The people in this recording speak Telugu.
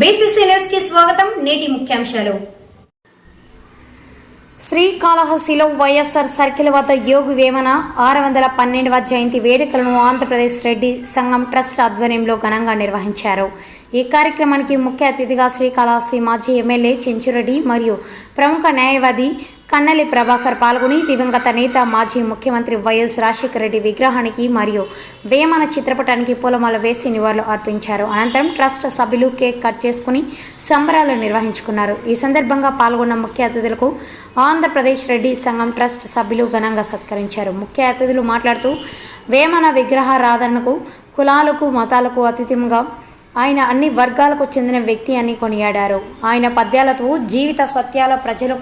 బీసీసీ స్వాగతం. నేటి ముఖ్యాంశాలు. శ్రీకాళహస్తిలో వైఎస్ఆర్ సర్కిల్ వద్ద యోగి వేమన ఆరు వందల పన్నెండవ జయంతి వేడుకలను ఆంధ్రప్రదేశ్ రెడ్డి సంఘం ట్రస్ట్ ఆధ్వర్యంలో ఘనంగా నిర్వహించారు. ఈ కార్యక్రమానికి ముఖ్య అతిథిగా శ్రీకాళహస్తి మాజీ ఎమ్మెల్యే చెంచురెడ్డి మరియు ప్రముఖ న్యాయవాది కన్నెలి ప్రభాకర్ పాల్గొని దివంగత నేత మాజీ ముఖ్యమంత్రి వైఎస్ రాజశేఖర రెడ్డి విగ్రహానికి మరియు వేమన చిత్రపటానికి పూలమాల వేసి నివాళులు అర్పించారు. అనంతరం ట్రస్ట్ సభ్యులు కేక్ కట్ చేసుకుని సంబరాలు నిర్వహించుకున్నారు. ఈ సందర్భంగా పాల్గొన్న ముఖ్య అతిథులకు ఆంధ్రప్రదేశ్ రెడ్డి సంఘం ట్రస్ట్ సభ్యులు ఘనంగా సత్కరించారు. ముఖ్య అతిథులు మాట్లాడుతూ వేమన విగ్రహారాధనకు కులాలకు మతాలకు అతిథిగా ఆయన అన్ని వర్గాలకు చెందిన వ్యక్తి అని కొనియాడారు. ఆయన పద్యాలతో జీవిత సత్యాల ప్రజలకు